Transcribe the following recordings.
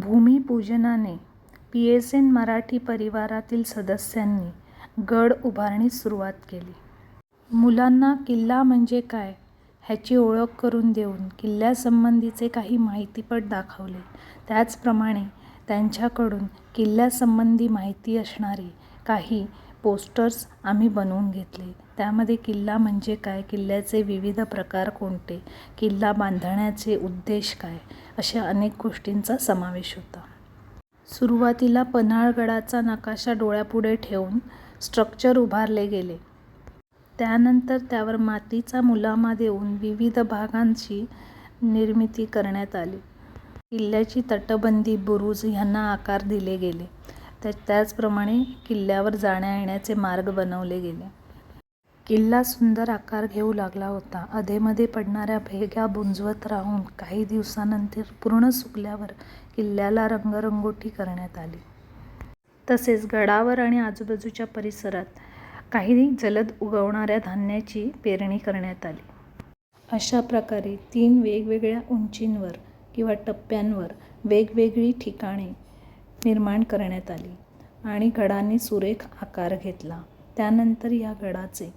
भूमिपूजनाने P S N Marathi परिवारातील सदस्यांनी गड उभारणीस सुरुवात केली. मुलांना किल्ला म्हणजे काय ह्याची ओळख करून देऊन किल्ल्यासंबंधीचे काही माहितीपट दाखवले. त्याचप्रमाणे त्यांच्याकडून किल्ल्यासंबंधी माहिती असणारे काही पोस्टर्स आम्ही बनवून घेतले. त्यामध्ये किल्ला म्हणजे काय, किल्ल्याचे विविध प्रकार कोणते, किल्ला बांधण्याचे उद्देश काय अशा अनेक गोष्टींचा समावेश होता. सुरुवातीला पन्हाळगडाचा नकाशा डोळ्यापुढे ठेवून स्ट्रक्चर उभारले गेले. त्यानंतर त्यावर मातीचा मुलामा देऊन विविध भागांची निर्मिती करण्यात आली. किल्ल्याची तटबंदी, बुरुज ह्यांना आकार दिले गेले. त्याचप्रमाणे किल्ल्यावर जाण्या-येण्याचे मार्ग बनवले गेले. किल्ला सुंदर आकार घेऊ लागला होता. अधेमध्ये पडणाऱ्या भेगा बुंजवत राहून काही दिवसानंतर पूर्ण सुकल्यावर किल्ल्याला रंगरंगोटी करण्यात आली. तसेच गडावर आणि आजूबाजूच्या परिसरात काही जलद उगवणाऱ्या धान्याची पेरणी करण्यात आली. अशा प्रकारे तीन वेगवेगळ्या उंचींवर किंवा टप्प्यांवर वेगवेगळी ठिकाणे निर्माण करण्यात आली आणि गडाने सुरेख आकार घेतला. त्यानंतर या गडाचे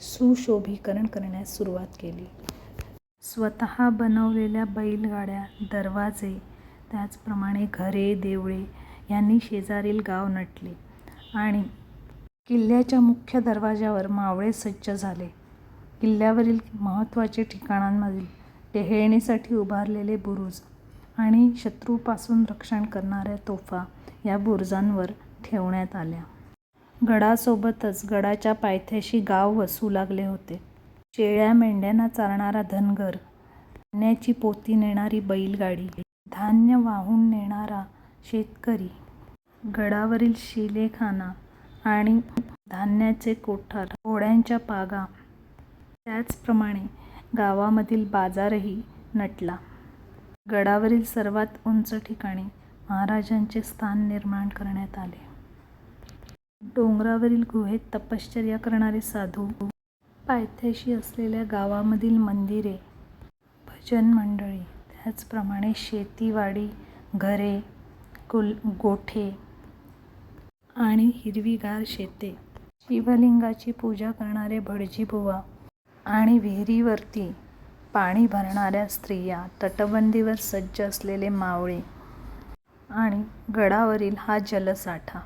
सुशोभीकरण करण्यास सुरुवात केली. स्वतः बनवलेल्या बैलगाड्या, दरवाजे, त्याचप्रमाणे घरे, देवळे यांनी शेजारील गाव नटले आणि किल्ल्याच्या मुख्य दरवाजावर मावळे सज्ज झाले. किल्ल्यावरील महत्त्वाचे ठिकाणांमधील टेहेळणीसाठी उभारलेले बुरुज आणि शत्रूपासून रक्षण करणाऱ्या तोफा या बुरुजांवर ठेवण्यात आल्या. गडासोबतच गडाच्या पायथ्याशी गाव वसू लागले होते. शेळ्या-मेंढ्यांना चारणारा धनगर, धान्याची पोती नेणारी बैलगाडी, धान्य वाहून नेणारा शेतकरी, गडावरील शिलेखाना आणि धान्याचे कोठार, घोड्यांच्या पागा, त्याचप्रमाणे गावामधील बाजारही नटला. गडावरील सर्वात उंच ठिकाणी महाराजांचे स्थान निर्माण करण्यात आले. डोंगरावरील गुहेत तपश्चर्या करणारे साधू, पायथ्याशी असलेल्या गावामधील मंदिरे, भजन मंडळी त्याचप्रमाणे शेतीवाडी घरे घरे, गोठे आणि हिरवीगार शेते, शिवलिंगाची पूजा करणारे भटजीबुवा आणि विहिरीवरती पाणी भरणाऱ्या स्त्रिया, तटबंदीवर सज्ज असलेले मावळे आणि गडावरील हा जलसाठा.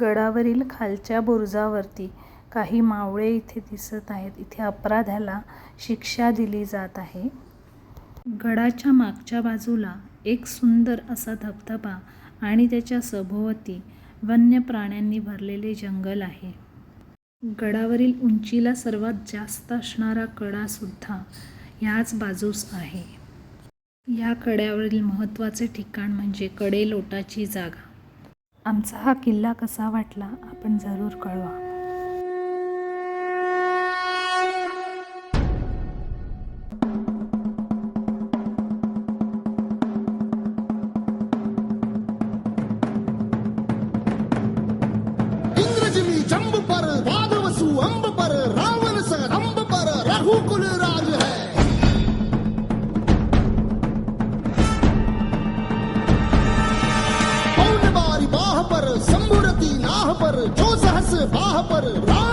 गडावरील खालच्या बुरुजावरती काही मावळे इथे दिसत आहेत. इथे अपराध्याला शिक्षा दिली जात आहे. गडाच्या मागच्या बाजूला एक सुंदर असा धबधबा आणि त्याच्या सभोवती वन्य प्राण्यांनी भरलेले जंगल आहे. गडावरील उंचीला सर्वात जास्त असणारा कडा सुद्धा ह्याच बाजूस आहे. या कड्यावरील महत्त्वाचे ठिकाण म्हणजे कडेलोटाची जागा. आमचा हा किल्ला कसा वाटला आपण जरूर कळवा. इंद्रजिमी अंब पर पर जो सहस बाह पर राम